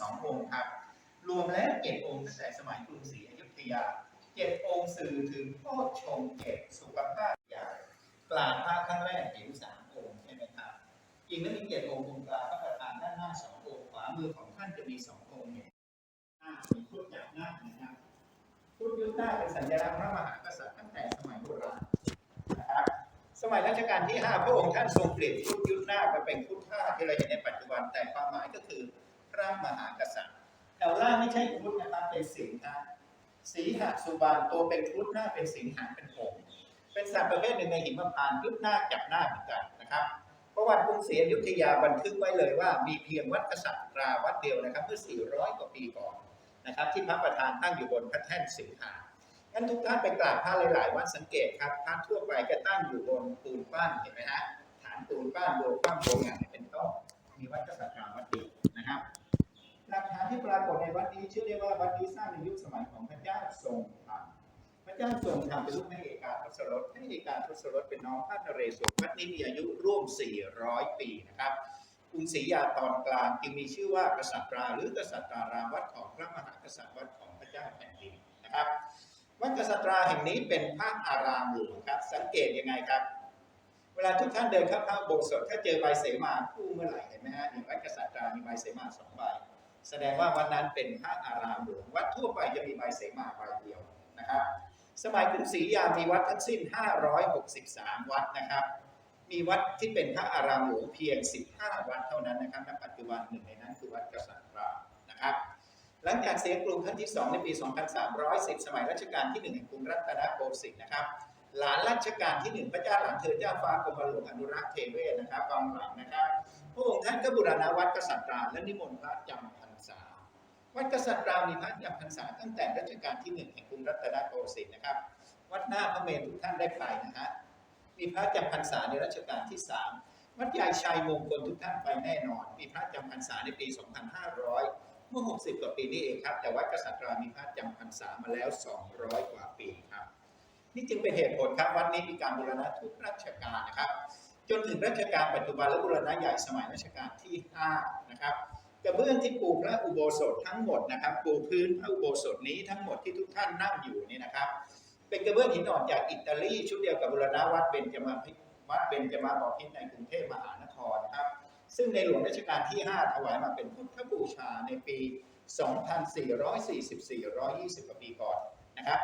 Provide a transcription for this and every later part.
12 องค์ครับ รวมแล้วเจ็ดองค์ตั้งแต่สมัยกรุงศรีอยุธยาเจ็ดองค์สื่อถึงโพชฌงเจ็ดสุขภาพอย่ากลาพระครั้งแรกเห็นสามองค์ใช่ไหมครับจริงแล้วมีเจ็ดองค์องค์กลางพระประธานด้านหน้าสององค์ขวามือของท่านจะมีสององค์เนี่ยหน้ามีพุทธจับหน้านะครับพุทธยุทธหน้าเป็นสัญลักษณ์พระมหากษัตริย์ตั้งแต่สมัยโบราณนะครับสมัยรัชกาลที่ 5 พระองค์ท่านทรงเปลี่ยนชุดยุทธนาคมาเป็นชุท่าที่เราเห็นในปัจจุบันแต่ความหมายก็คือ พระมหากษัตริย์แถวล่างไม่ใช่พุทธนะครับเป็นสิงห์นะสีหสุบานตัวเป็นพุทธหน้าเป็นสิงหางเป็นหงเป็นสัตว์ประเภทหนึ่งในหิมพานต์ยุทธนาจับหน้าเหมือนกันนะครับประวัติกรุงศรีอยุธยาบันทึกไว้เลยว่ามีเพียงวัดกษัตริย์ราวัดเดียวนะครับเมื่อ 400 กว่าปีก่อนนะครับที่พระประธานตั้งอยู่บนพระแท่นสิงหางั้นทุกท่านไปกราบพระหลายๆวัดสังเกตครับพระทั่วไปก็ตั้งอยู่บนปูนปั้นเห็นไหมฮะฐานปูนปั้นโบกปั้นโบงานเป็นต้นมีวัดกษัตริย์ราวัดเดียวนะครับ หลักฐานที่ปรากฏในวัดนี้ชื่อได้ว่าวัดนี้สร้างในยุคสมัยของพระเจ้าทรงธรรมพระเจ้าทรงธรรมเป็นลูกพระเอกาทศรสพระเอกาทศรสเป็นน้องพระนเรศวรวัดนี้มีอายุร่วม 400 ปีนะครับกรุงศรียาตอนกลางจึงมีชื่อว่ากษัตราหรือกษัตรารามวัดของพระมหากษัตริย์วัดของพระเจ้าแผ่นดินนะครับวัดกษัตราแห่งนี้เป็นพระอารามหลวงครับ สังเกตยังไงครับ เวลาทุกท่านเดินเข้าพระโบสถ์ถ้าเจอใบเสมาคู่เมื่อไหร่เห็นไหมฮะอย่างวัดกษัตรามีใบเสมาสองใบ แสดงว่าวันนั้นเป็นพระอารามหลวงวัดทั่วไปจะมีใบเสมาใบเดียวนะครับ สมัยกรุงศรีอยุธยามีวัดทั้งสิ้น 563 วัดนะครับ มีวัดที่เป็นพระอารามหลวงเพียง 15 วัดเท่านั้นนะครับณปัจจุบันหนึ่งในนั้นคือวัดกษัตรานะครับ หลังจากเสียกรุงครั้งที่ 2 ในปี 2310 สมัยรัชกาลที่1แห่งกรุงรัตนโกสินทร์นะครับหลานรัชกาลที่1พระเจ้าหลานเธอเจ้าฟ้ากรมหลวงอนุรักษ์เทเวศนะครับฟังหลังนะครับ พระองค์ท่านก็บูรณาวัดกษัตราและนิมนต์พระจำพร วัดกษัตริย์รามมีพระจำพรรษาตั้งแต่รัชกาลที่1แห่งกรุงรัตนโกสินทร์นะครับ วัดหน้าพระเมรุทุกท่านได้ไปนะฮะมีพระจำพรรษาในรัชกาลที่3วัดใหญ่ชัยมงคลทุกท่านไปแน่นอน มีพระจำพรรษาในปี 2500 เมื่อ 60 กว่าปีนี้เองครับ แต่วัดกษัตริย์รามีพระจำพรรษามาแล้ว 200 กว่าปีครับ นี่จึงเป็นเหตุผลครับวัดนี้มีการบูรณะทุกรัชกาลนะครับ จนถึงรัชกาลปัจจุบันและบูรณะใหญ่สมัยรัชกาลที่ 5 นะครับ เบื้องที่ปูพระอุโบสถทั้งหมดนะครับ ปูพื้นพระอุโบสถนี้ทั้งหมดที่ทุกท่านนั่งอยู่นี่นะครับ เป็นกระเบื้องหินอ่อนจากอิตาลีชุดเดียวกับบูรณะวัดเบญจมาภิวัดเบญจมาบพิตรในกรุงเทพมหานครครับ ซึ่งในหลวงรัชกาลที่ 5 ถวายมาเป็นพุทธบูชาในปี 2444 120กว่าปีก่อนนะครับ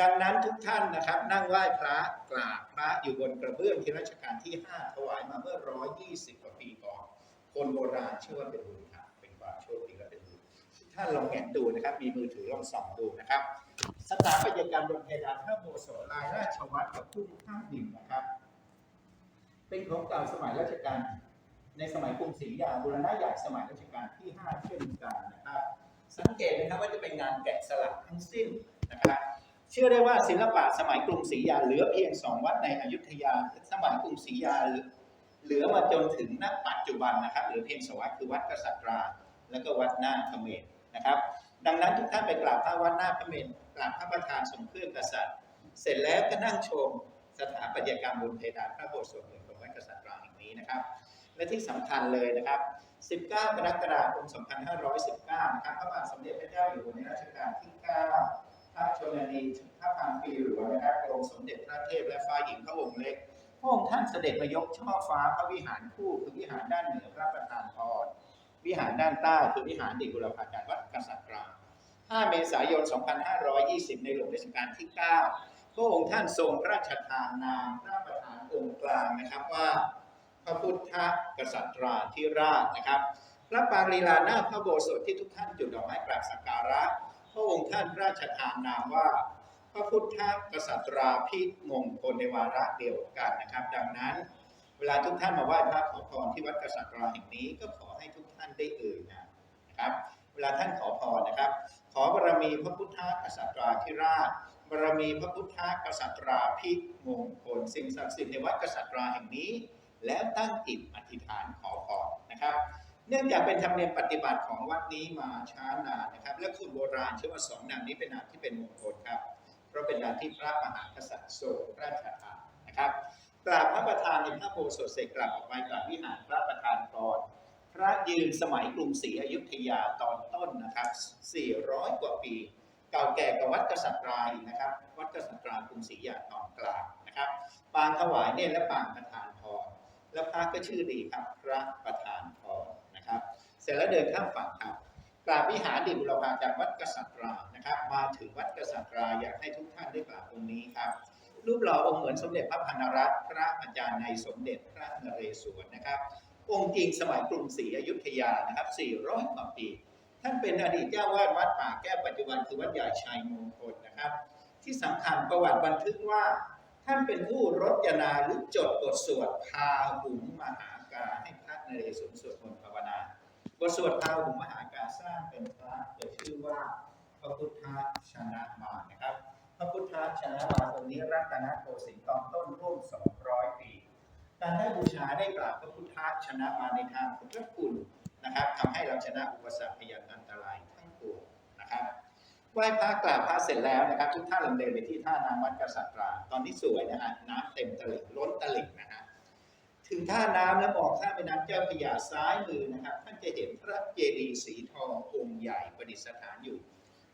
ดังนั้นทุกท่านนะครับนั่งไหว้พระกราบพระอยู่บนกระเบื้องที่รัชกาลที่ 5 ถวายมาเมื่อ 120กว่าปีก่อน คนโบราณเชื่อว่าเป็นบุญ ท่านลองแงะดูนะครับ มีมือถือลองส่องดูนะครับ สถาปัตยกรรมบนเพดานพระโบสถลายราชวัตรกับพุ่มข้างดินนะครับ เป็นของเก่าสมัยรัชกาลในสมัยกรุงศรีอยุธยาบูรณะใหญ่สมัยรัชกาลที่ 5 เช่นกันนะครับ สังเกตนะครับว่าจะเป็นงานแกะสลักทั้งสิ้นนะครับเชื่อได้ว่าศิลปะสมัยกรุงศรีอยุธยาเหลือเพียงสองวัดในอยุธยา สมัยกรุงศรีอยุธยาเหลือมาจนถึงณปัจจุบันนะครับเหลือเพียงสองวัดคือวัดกษัตราและก็วัดหน้าเขมร นะครับ ดังนั้นทุกท่านไปกราบพระวัดหน้าพระเมรุกราบพระประธานทรงเครื่องกษัตริย์ เสร็จแล้วก็นั่งชมสถาปัตยกรรมบนเพดานพระโบสถ์ส่วนหนึ่งของวัดกษัตราแห่งนี้นะครับ และที่สำคัญเลยนะครับ 19 กรกฎาคม 2519 นะครับพระบาทสมเด็จพระเจ้าอยู่หัวในรัชกาลที่ 9 พระชนนีพระพันปีหลวงนะครับกรมสมเด็จพระเทพและฟ้าหญิงพระองค์เล็กพระองค์ท่านเสด็จมายกช่อฟ้าพระวิหารคู่คือวิหารด้านเหนือพระประธานพรวิหารด้านใต้คือวิหารดิบุรพาจารย์วัด กษัตรา5เมษายน 2520 ในหลวงรัชกาลที่ 9 พระองค์ท่านทรงพระราชทานนามพระประธานองค์กลางนะครับว่าพระพุทธกษัตราธิราชนะครับ พระปางลีลาหน้าพระโบสถที่ทุกท่านจุดดอกไม้กราบสักการะ พระองค์ท่านพระราชทานนามว่า พระพุทธกษัตราพิมงคลในวาระเดียวกันนะครับ ดังนั้น เวลาทุกท่านมาไหว้พระขอพรที่วัดกษัตราแห่งนี้ก็ขอให้ทุกท่านได้เอ่ย เวลาท่านขอพรนะครับ ขอบารมีพระพุทธกษัตราธิราชบารมีพระพุทธกษัตราพิมงคลสิ่งศักดิ์สิทธิ์ในวัดกษัตราแห่งนี้ แล้วตั้งจิตอธิษฐานขอพรนะครับ เนื่องจากเป็นธรรมเนียมปฏิบัติของวัดนี้มาช้านานนะครับ และคนโบราณเชื่อว่าสองนามนี้เป็นนามที่เป็นมงคลครับ เพราะเป็นนามที่พระมหากษัตริย์ทรงพระราชทานนะครับกราบพระประธานในพระโบสถเสร็จกลับออกไปกราบวิหารพระ พระยืนสมัยกรุงศรีอยุธยาตอนต้นนะครับ 400 กว่าปี เก่าแก่กว่าวัดกษัตราอีกนะครับ วัดกษัตรายกรุงศรีอยุธยาตอนกลางนะครับ ปางถวายเนี่ยและปางประธานพร แล้วพระก็ชื่อดีครับพระประธานพรนะครับ เสร็จแล้วเดินข้ามฝั่งครับกราบวิหารดิบุรพาจากวัดกษัตรานะครับ มาถึงวัดกษัตราอยากให้ทุกท่านได้กราบตรงนี้ครับรูปหล่อองค์เหมือนสมเด็จพระพันนรัตน์พระอาจารย์ในสมเด็จพระนเรศวรนะครับ องค์จริงสมัยกรุงศรีอยุธยานะครับ400กว่าปี ท่านเป็นอดีตเจ้าวาดวัดป่าแก้วปัจจุบันคือวัดใหญ่ชัยมงคลนะครับ ที่สำคัญประวัติบันทึกว่า ท่านเป็นผู้รจนาหรือจดบทสวดพาหุงมหากาให้พระนเรศวรสวดมนต์ภาวนาบทสวดพาหุงมหากาสร้างเป็นพระโดยชื่อว่าพระพุทธชนะมานะครับ พระพุทธชนะมาตรงนี้รัตนโกสินทร์ตอนต้นร่วม200ปี การได้บูชาได้กราบพระพุทธชนะมาในทางพุทธคุณนะครับทำให้เราชนะอุปสรรคพยันอันตรายทั้งปวงนะครับไหว้พระกราบพระเสร็จแล้วนะครับ ทุกท่านลำเดินไปที่ท่าน้ำวัดกษัตราตอนนี้สวยนะฮะน้ำเต็มตลิ่งล้นตลิ่งนะฮะถึงท่าน้ำแล้วมองข้ามแม่น้ำเจ้าพระยาซ้ายมือนะครับท่านจะเห็นพระเจดีย์สีทององค์ใหญ่ประดิษฐานอยู่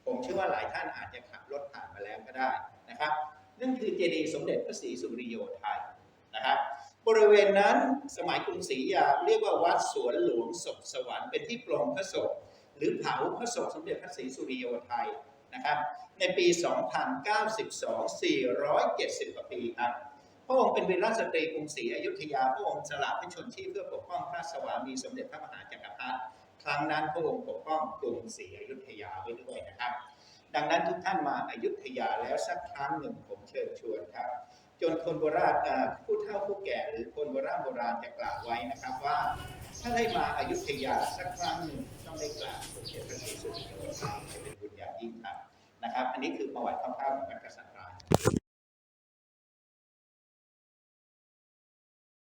ผมเชื่อว่าหลายท่านอาจจะขับรถผ่านมาแล้วก็ได้นะครับนั่นคือเจดีย์สมเด็จพระศรีสุริโยไทยนะครับ บริเวณนั้นสมัยกรุงศรีอยุธยาเรียกว่าวัดสวนหลวงศพสวรรค์เป็นที่ปลงพระศพหรือเผาพระศพสมเด็จพระศรีสุริโยไทยนะครับ ในปี 2092 470 กว่าปีครับพระองค์เป็นวีรสตรีกรุงศรีอยุธยาพระองค์สละพระชนชีพเพื่อปกป้องพระสวามีสมเด็จพระมหาจักรพรรดิครั้งนั้นพระองค์ปกป้องกรุงศรีอยุธยาไว้ด้วยนะครับ ดังนั้นทุกท่านมาอายุทยาแล้วสักครั้งหนึ่งผมเชิญชวนครับ จนคนโบราณผู้เฒ่าผู้แก่หรือคนโบราณโบราณจะกล่าวไว้นะครับว่า ถ้าได้มาอายุทยาสักครั้งหนึ่งต้องได้กราบสมเด็จพระศรีสุริโยไทยจะเป็นบุญอย่างยิ่งครับนะครับ อันนี้คือประวัติคร่าวๆของกษัตริย์